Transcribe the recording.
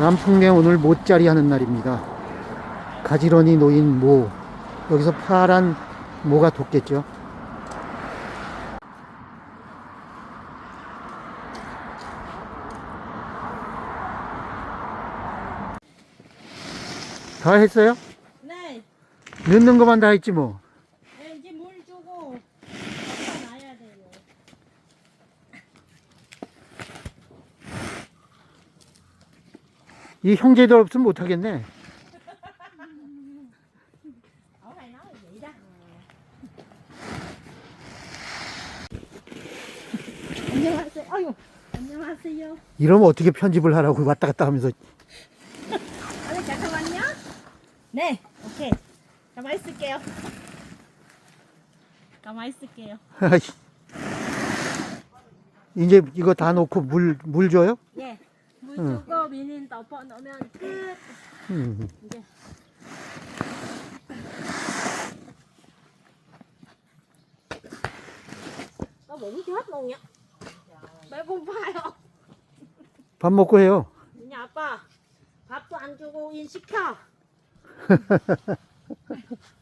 남풍내 오늘 모짜리 하는 날입니다. 가지런히 놓인 모. 여기서 파란 모가 돋겠죠. 다 했어요? 네, 넣는 것만 다 했지 뭐. 네, 이제 물 주고 갖다 놔야 돼요. 이 형제들 없으면 못하겠네. 안녕하세요. 아유, 안녕하세요. 이러면 어떻게 편집을 하라고 왔다 갔다 하면서. 아니 잠깐만요. 네, 오케이. 가만 있을게요. 가만 있을게요. 이제 이거 다 놓고 물, 물 줘요? 예. 물 응. 주고 미닌 덮어 놓으면 끝. 음. 이제. Bụng chết luôn nhá. 배고파요. 밥 먹고 해요. nhà 아빠 밥도 안 주고 일 시켜.